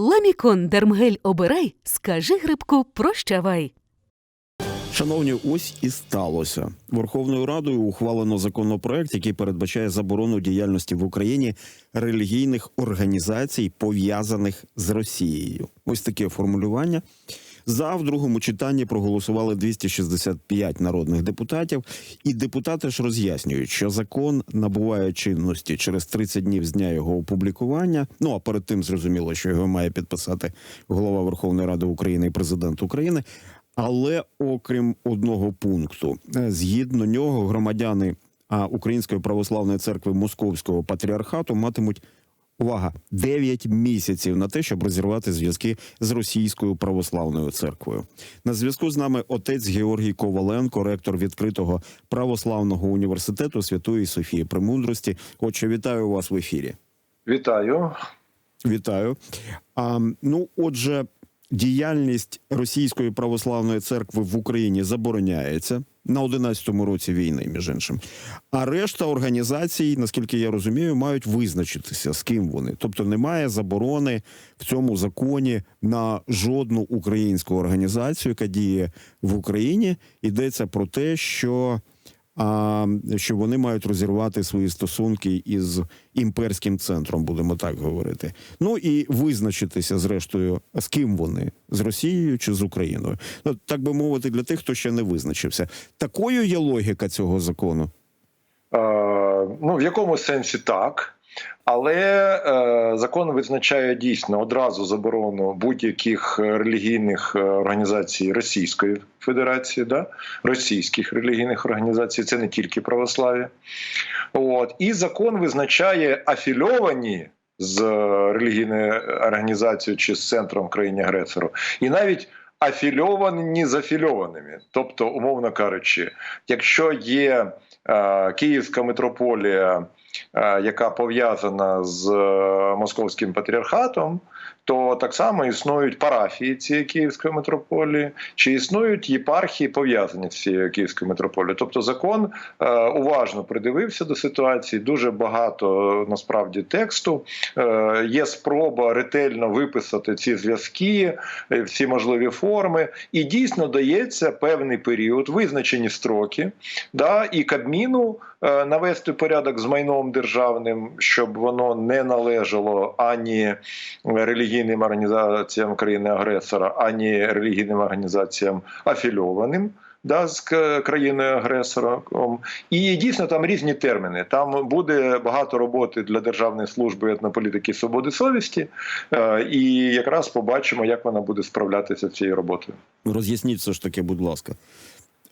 Ламікон Дермгель обирай, скажи грибку прощавай. Шановні, ось і сталося. Верховною Радою ухвалено законопроект, який передбачає заборону діяльності в Україні релігійних організацій, пов'язаних з Росією. Ось таке формулювання. За в другому читанні проголосували 265 народних депутатів, і депутати ж роз'яснюють, що закон набуває чинності через 30 днів з дня його опублікування. Ну а перед тим зрозуміло, що його має підписати голова Верховної Ради України і президент України. Але окрім одного пункту, е, згідно нього, громадяни Української православної церкви Московського патріархату матимуть увага 9 місяців на те, щоб розірвати зв'язки з російською православною церквою. На зв'язку з нами отець Георгій Коваленко, ректор відкритого православного університету Святої Софії Премудрості. Отже, вітаю вас в ефірі. Вітаю. Вітаю. А, ну, отже, діяльність Російської православної церкви в Україні забороняється на 11-му році війни, між іншим. А решта організацій, наскільки я розумію, мають визначитися з ким вони. Тобто немає заборони в цьому законі на жодну українську організацію, яка діє в Україні. Йдеться про те, що а що вони мають розірвати свої стосунки із імперським центром, будемо так говорити. Ну і визначитися зрештою, з ким вони з Росією чи з Україною. Ну так би мовити, для тих, хто ще не визначився. Такою є логіка цього закону. Е, ну, в якому сенсі так. Але е, закон визначає дійсно одразу заборону будь-яких релігійних е, організацій Російської Федерації, да? російських релігійних організацій, це не тільки православ'я. От і закон визначає афільовані з релігійною організацією чи з центром країни агресору, і навіть афільовані з афільованими. Тобто, умовно кажучи, якщо є е, Київська митрополія. Е, яка пов'язана з е, московським патріархатом, то так само існують парафії цієї Київської митрополії, чи існують єпархії пов'язані з цією Київською митрополією. Тобто закон е, уважно придивився до ситуації. Дуже багато насправді тексту. Е, є спроба ретельно виписати ці зв'язки, е, всі можливі форми, і дійсно дається певний період, визначені строки, да, і Кабміну е, навести порядок з майном державним, щоб воно не належало ані релігійним організаціям країни-агресора, ані релігійним організаціям афільованим. Да, з країною агресором, і дійсно там різні терміни. Там буде багато роботи для державної служби етнополітики свободи совісті, е, і якраз побачимо, як вона буде справлятися цією роботою. Роз'ясніть все ж таки, будь ласка.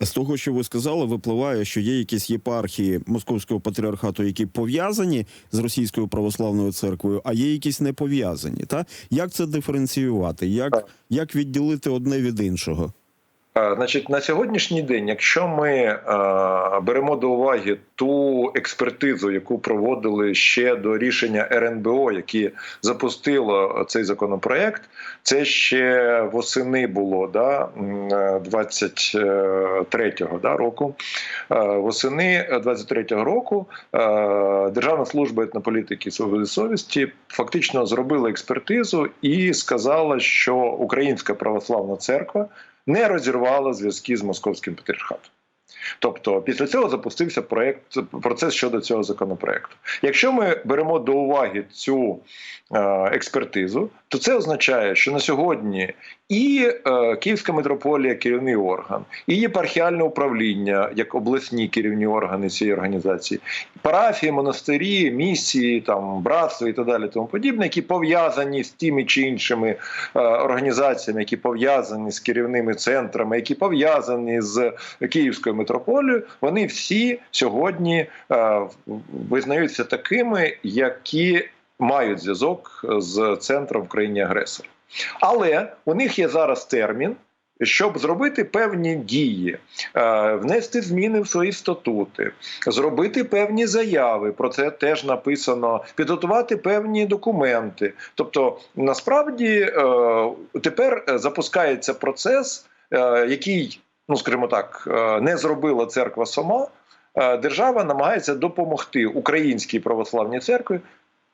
З того, що ви сказали, випливає, що є якісь єпархії московського патріархату, які пов'язані з російською православною церквою, а є якісь не пов'язані. Та як це диференціювати? Як, як відділити одне від іншого? Значить, на сьогоднішній день, якщо ми беремо до уваги ту експертизу, яку проводили ще до рішення РНБО, які запустило цей законопроект, це ще восени було да 23-го да, року. Восени 23-го року Державна служба етнополітики і свободи совісті фактично зробила експертизу і сказала, що Українська православна церква не розірвала зв'язки з московським патріархатом. Тобто, після цього запустився проект процес щодо цього законопроекту. Якщо ми беремо до уваги цю е, експертизу, то це означає, що на сьогодні і е, Київська митрополія керівний орган, і єпархіальне управління як обласні керівні органи цієї організації, парафії, монастирі, місії, там братства і так далі, тому подібне, які пов'язані з тими чи іншими е, організаціями, які пов'язані з керівними центрами, які пов'язані з Київською митрополією, вони всі сьогодні е, визнаються такими, які мають зв'язок з центром в країні агресора. Але у них є зараз термін. Щоб зробити певні дії, е, внести зміни в свої статути, зробити певні заяви, про це теж написано, підготувати певні документи. Тобто, насправді е, тепер запускається процес, е, який, ну скажімо так, не зробила церква сама. Держава намагається допомогти українській православній церкві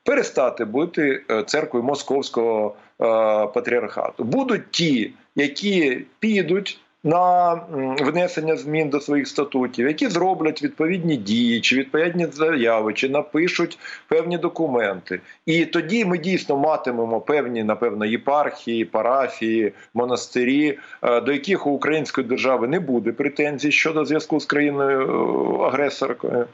перестати бути е, церквою московського е, патріархату. Будуть ті, які підуть. На внесення змін до своїх статутів, які зроблять відповідні дії, чи відповідні заяви, чи напишуть певні документи, і тоді ми дійсно матимемо певні, напевно, єпархії, парафії, монастирі, е, до яких у української держави не буде претензій щодо зв'язку з країною е.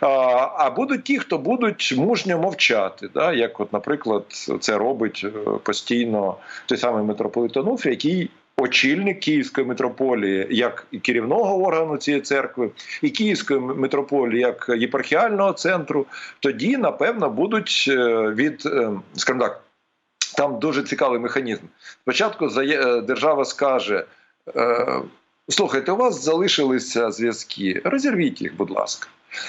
А, будуть ті, хто будуть мужньо мовчати, як, от, наприклад, це робить е, постійно той самий митрополит Онуфрій, який. Очільник Київської митрополії як керівного органу цієї церкви, і Київської митрополії як єпархіального центру, тоді напевно будуть е, від, е, скажімо так, там дуже цікавий механізм. Спочатку е, держава скаже: слухайте, у вас залишилися зв'язки, розірвіть їх, будь ласка.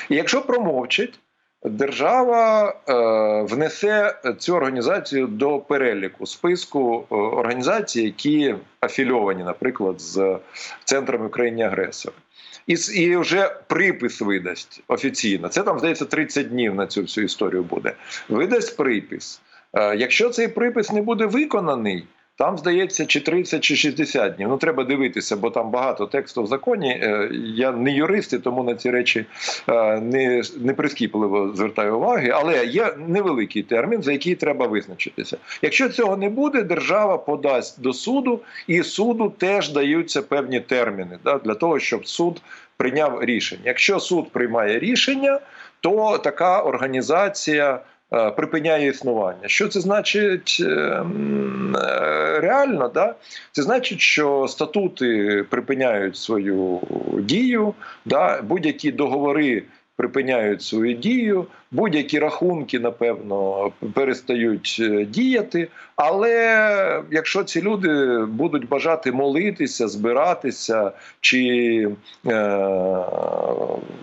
І якщо промовчать, держава е, внесе цю організацію до переліку списку е, організацій, які афільовані, наприклад, з центрами країни агресора. І, і вже припис видасть офіційно. Це там здається 30 днів на цю всю історію буде. Видасть припис. Е, Якщо цей припис не буде виконаний, там здається чи 30, чи 60 днів. Ну треба дивитися, бо там багато тексту в законі. Е, Я не юрист, і тому на ці речі е, не, не прискіпливо звертаю уваги, але є невеликий термін, за який треба визначитися. Якщо цього не буде, держава подасть до суду, і суду теж даються певні терміни да, для того, щоб суд прийняв рішення. Якщо суд приймає рішення, то така організація припиняє існування. Що це значить е, е, реально? Да? Це значить, що статути припиняють свою дію, да? будь-які договори. Припиняють свою дію, будь-які рахунки, напевно, перестають е, діяти. Але якщо ці люди будуть бажати молитися, збиратися чи е,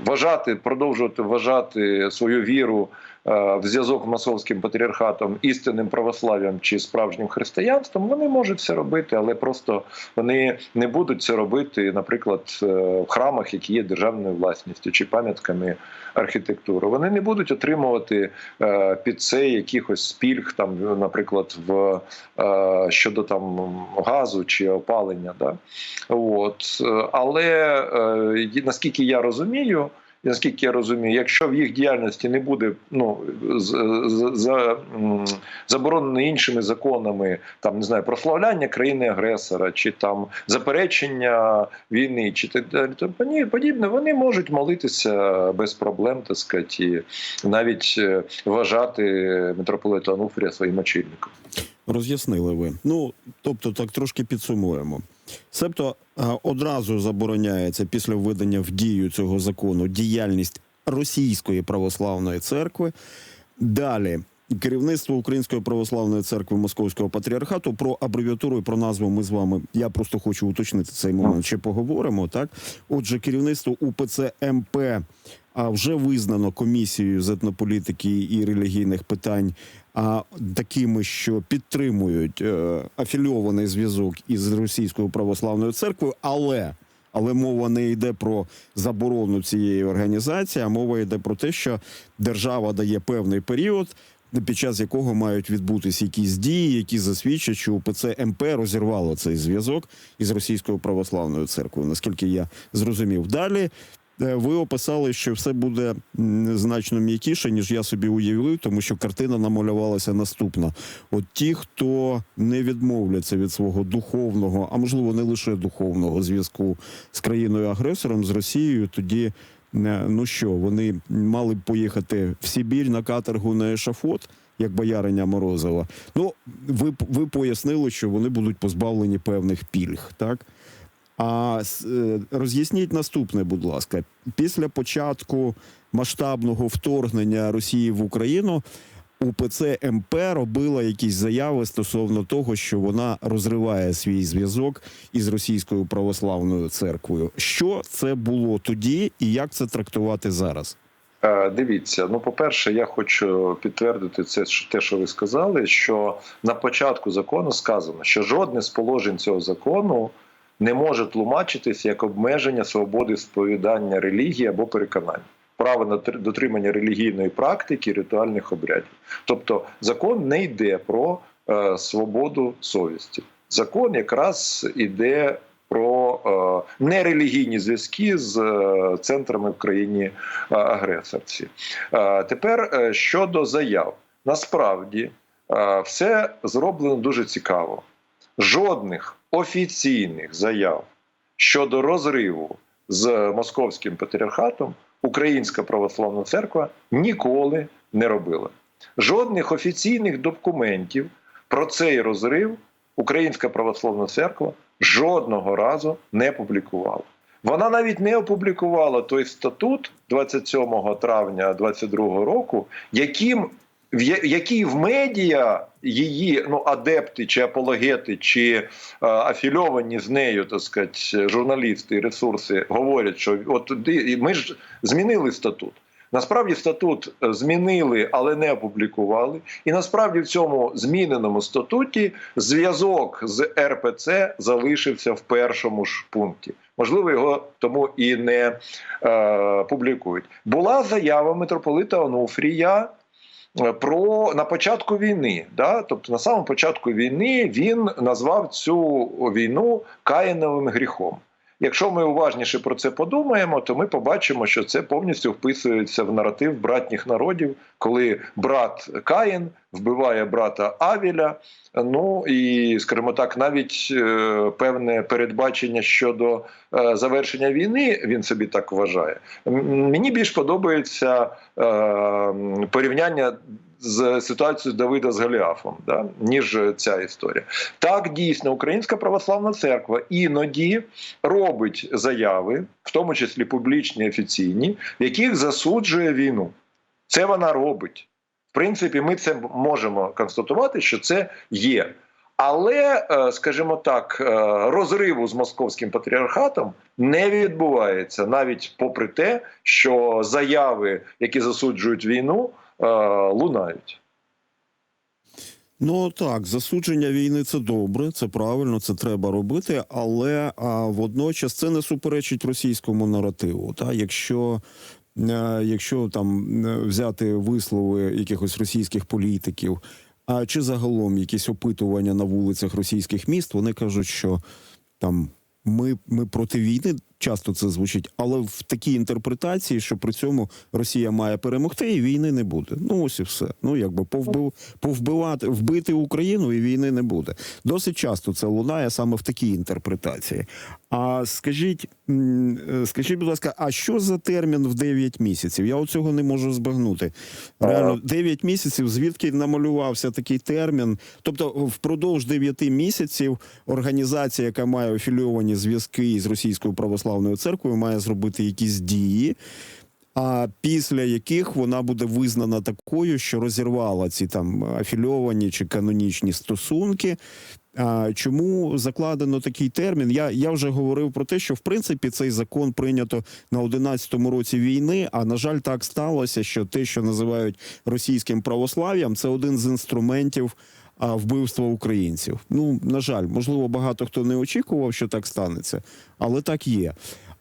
вважати, продовжувати вважати свою віру е, в зв'язок з московським патріархатом, істинним православ'ям чи справжнім християнством, вони можуть це робити, але просто вони не будуть це робити, наприклад, е, в храмах, які є державною власністю чи пам'ятками архітектури. Вони не будуть отримувати е, під це якихось спільг, там, наприклад, в е, щодо там газу чи опалення. Да? От. Е, Але е, наскільки я розумію, наскільки я розумію, якщо в їх діяльності не буде ну за, заборонено іншими законами, там не знаю, прославляння країни агресора, чи там заперечення війни, чи так далі, поні- подібне, вони можуть молитися без проблем, так сказати, і навіть е, вважати митрополита Ануфрія своїм очільником. Роз'яснили ви. Ну, тобто, так трошки підсумуємо. Себто одразу забороняється після введення в дію цього закону діяльність Російської православної церкви. Далі керівництво Української православної церкви Московського патріархату про абревіатуру і про назву ми з вами. Я просто хочу уточнити цей момент. Ще поговоримо. Так, отже, керівництво УПЦ МП вже визнано комісією з етнополітики і релігійних питань а такими, що підтримують е, афільований зв'язок із російською православною церквою, але але мова не йде про заборону цієї організації, а мова йде про те, що держава дає певний період. Під час якого мають відбутися якісь дії, які засвідчать, що УПЦ МП розірвало цей зв'язок із російською православною церквою, наскільки я зрозумів. Далі ви описали, що все буде значно м'якіше, ніж я собі уявив, тому що картина намалювалася наступна: от ті, хто не відмовляться від свого духовного, а можливо не лише духовного зв'язку з країною агресором з Росією, тоді. е, Ну що, вони мали б поїхати в Сибір на каторгу на ешафот, як бояриня Морозова. Ну, ви, ви пояснили, що вони будуть позбавлені певних пільг, так? А е, роз'ясніть наступне, будь ласка, після початку масштабного вторгнення Росії в Україну УПЦ МП робила якісь заяви стосовно того, що вона розриває свій зв'язок із російською православною церквою. Що це було тоді, і як це трактувати зараз? Е, Дивіться, ну по-перше, я хочу підтвердити це що- те, що ви сказали. Що на початку закону сказано, що жодне з положень цього закону не може тлумачитися як обмеження свободи сповідання релігії або переконань. право на дотримання релігійної практики, ритуальних обрядів. Тобто закон не йде про е, свободу совісті. Закон якраз іде про е, нерелігійні зв'язки з е, центрами в країні е, агресорці. Е, тепер е, щодо заяв, насправді е, все зроблено дуже цікаво. Жодних офіційних заяв щодо розриву з московським патріархатом Українська православна церква ніколи не робила. Жодних офіційних документів про цей розрив Українська православна церква жодного разу не публікувала. Вона навіть не опублікувала той статут 27 травня 22 року, яким в я- який в медіа її ну адепти чи апологети, чи е, афільовані з нею, так сказати, журналісти і ресурси говорять, що от ми ж змінили статут. Насправді статут е, змінили, але не опублікували. І насправді в цьому зміненому статуті зв'язок з РПЦ залишився в першому ж пункті. Можливо, його тому і не е, публікують. Була заява митрополита Онуфрія про на початку війни. Да? Тобто на самому початку війни він назвав цю війну Каїновим гріхом. Якщо ми уважніше про це подумаємо, то ми побачимо, що це повністю вписується в наратив братніх народів, коли брат Каїн вбиває брата Авіля. Ну і скажімо так, навіть е, певне передбачення щодо е, завершення війни він собі так вважає. Мені більш подобається е, порівняння з ситуацією Давида з Голіафом, да, ніж ця історія. Так, дійсно, Українська православна церква іноді робить заяви, в тому числі публічні офіційні, в яких засуджує війну. Це вона робить. В принципі, ми це можемо констатувати, що це є. Але, е, скажімо так, е, розриву з московським патріархатом не відбувається навіть попри те, що заяви, які засуджують війну, лунають. Ну так, засудження війни це добре, це правильно, це треба робити, але а, водночас це не суперечить російському наративу. Та якщо, е, якщо там е, взяти вислови якихось російських політиків, а чи загалом якісь опитування на вулицях російських міст, вони кажуть, що там ми, ми проти війни. Часто це звучить, але в такій інтерпретації, що при цьому Росія має перемогти, і війни не буде. Ну ось і все. Ну якби повбив, повбивати, вбити Україну, і війни не буде. Досить часто це лунає саме в такій інтерпретації. А скажіть, е, скажіть, будь ласка, а що за термін в 9 місяців? Я оцього не можу збагнути. Реально, 9 місяців, звідки намалювався такий термін? Тобто, впродовж 9 місяців організація, яка має афільовані зв'язки із російською православною церквою, має зробити якісь дії. А після яких вона буде визнана такою, що розірвала ці там афільовані чи канонічні стосунки. Чому закладено такий термін? Я, я вже говорив про те, що в принципі цей закон прийнято на 11-му році війни. А на жаль, так сталося, що те, що називають російським православ'ям, це один з інструментів а, вбивства українців. Ну на жаль, можливо, багато хто не очікував, що так станеться, але так є.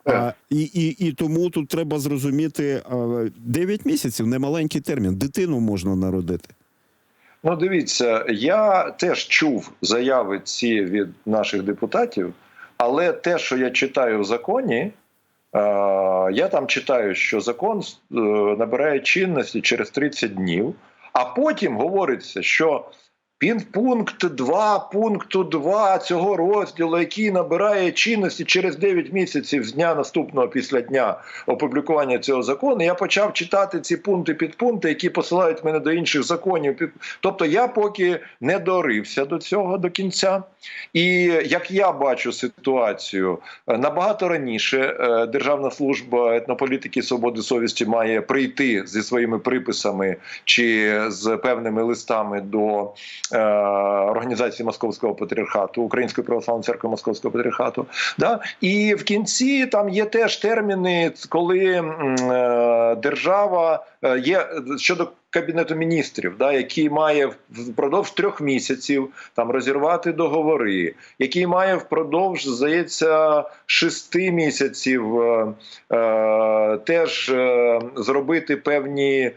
А, і, і, і тому тут треба зрозуміти а, 9 місяців немаленький термін. Дитину можна народити. Ну, дивіться, я теж чув заяви ці від наших депутатів, але те, що я читаю в законі, е, я там читаю, що закон е, набирає чинності через 30 днів, а потім говориться, що Пункт 2 пункту 2 цього розділу, який набирає чинності через 9 місяців з дня наступного після дня опублікування цього закону. Я почав читати ці пункти підпункти, які посилають мене до інших законів. Тобто я поки не дорився до цього до кінця. І як я бачу ситуацію, набагато раніше е, Державна служба етнополітики свободи совісті має прийти зі своїми приписами чи з певними листами до е, організації Московського патріархату, Української православної церкви Московського патріархату. Да? І в кінці там є теж терміни, коли е, держава е, є щодо кабінету міністрів, да, який має впродовж трьох місяців там розірвати договори, який має впродовж здається шести місяців е, е, теж е, зробити певні е,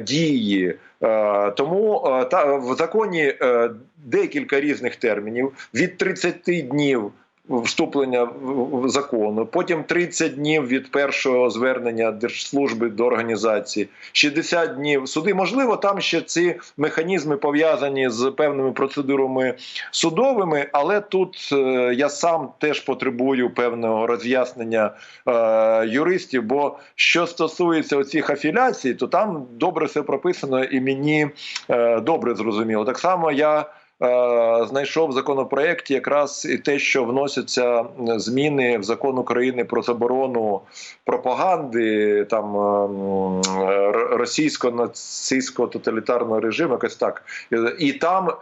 дії. Е, тому е, та в законі е, декілька різних термінів від 30 днів. Вступлення в закону, потім 30 днів від першого звернення держслужби до організації, 60 днів суди. Можливо, там ще ці механізми пов'язані з певними процедурами судовими, але тут е, я сам теж потребую певного роз'яснення е, юристів. Бо що стосується оцих афіляцій, то там добре все прописано і мені е, добре зрозуміло. Так само я. Е, Знайшов в законопроекті якраз і те, що вносяться зміни в закон України про заборону пропаганди там ем, російсько-нацистського тоталітарного режиму, якось так, і там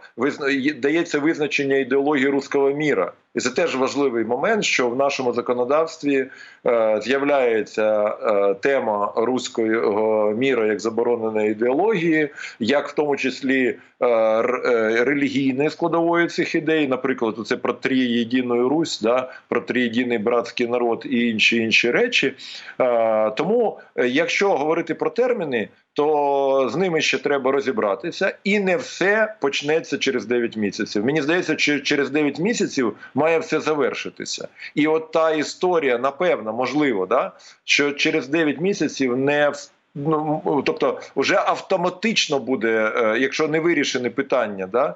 дається визначення ідеології руського міра. І це теж важливий момент, що в нашому законодавстві е, з'являється е, тема руського міра як забороненої ідеології, як в тому числі е, е, релігійної складової цих ідей, наприклад, це про трієдину Русь, да, про трієдиний братський народ і інші інші речі. Е, тому, якщо говорити про терміни, то з ними ще треба розібратися, і не все почнеться через 9 місяців. Мені здається, що через 9 місяців має все завершитися. І от та історія, напевно, можливо, да, що через 9 місяців не Ну, тобто, вже автоматично буде, е, якщо не вирішене питання, да, е,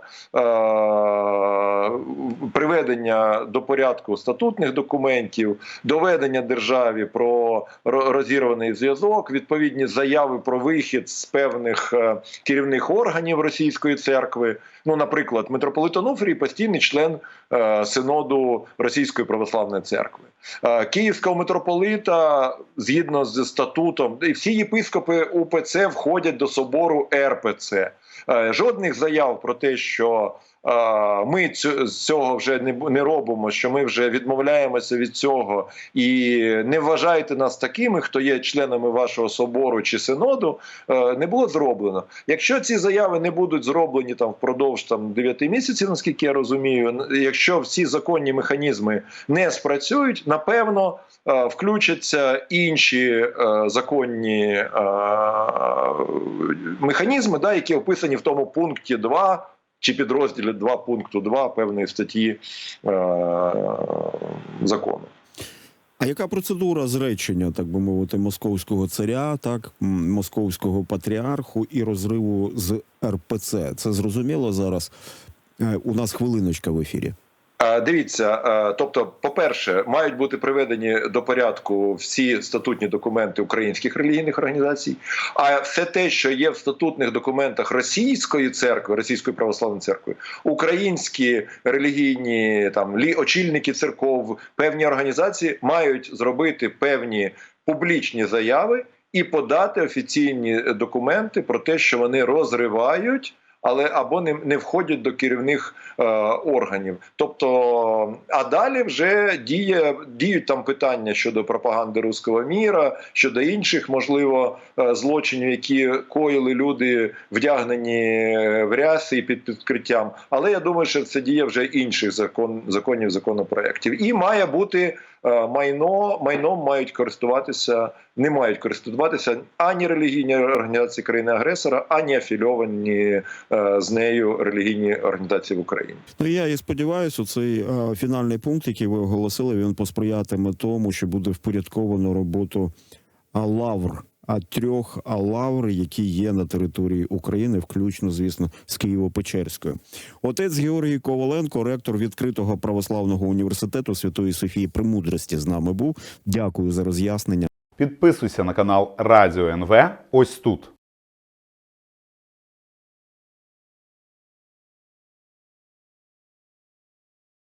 приведення до порядку статутних документів, доведення державі про розірваний зв'язок, відповідні заяви про вихід з певних е, керівних органів російської церкви. Ну, наприклад, митрополит Онуфрій постійний член синоду Російської православної церкви. Київського митрополита згідно з статутом, і всі єпископи УПЦ входять до собору РПЦ. Е, Жодних заяв про те, що е, ми з цього вже не, робимо, що ми вже відмовляємося від цього, і не вважайте нас такими, хто є членами вашого собору чи синоду, е, не було зроблено. Якщо ці заяви не будуть зроблені там впродовж там 9 місяців, наскільки я розумію, якщо всі законні механізми не спрацюють, напевно. Е, Включаться інші е, законні е, механізми, да, які описані в тому пункті 2 чи підрозділі 2 пункту 2 певної статті закону. А яка процедура зречення, так би мовити, московського царя, так московського патріарху і розриву з РПЦ? Це зрозуміло зараз. У нас хвилиночка в ефірі. Дивіться, тобто, по-перше, мають бути приведені до порядку всі статутні документи українських релігійних організацій. А все те, що є в статутних документах Російської церкви, Російської православної церкви, українські релігійні там очільники церков, певні організації мають зробити певні публічні заяви і подати офіційні документи про те, що вони розривають. Але або не, не входять до керівних е, органів, тобто, а далі вже діє діють там питання щодо пропаганди руського міра, щодо інших, можливо, е, злочинів, які коїли люди, вдягнені в ряси і під підкриттям. Але я думаю, що це діє вже інших закон законів законопроєктів. І має бути е, майно, майном мають користуватися, не мають користуватися ані релігійні організації країни-агресора, ані афільовані е, з нею релігійні організації в Україні. Ну я і сподіваюся, цей е, фінальний пункт, який ви оголосили, він посприятиме тому, що буде впорядковано роботу лавр. А трьох лавр, які є на території України, включно, звісно, з Києво-Печерською. Отець Георгій Коваленко, ректор відкритого православного університету Святої Софії Премудрості, з нами був. Дякую за роз'яснення. Підписуйся на канал Радіо НВ ось тут.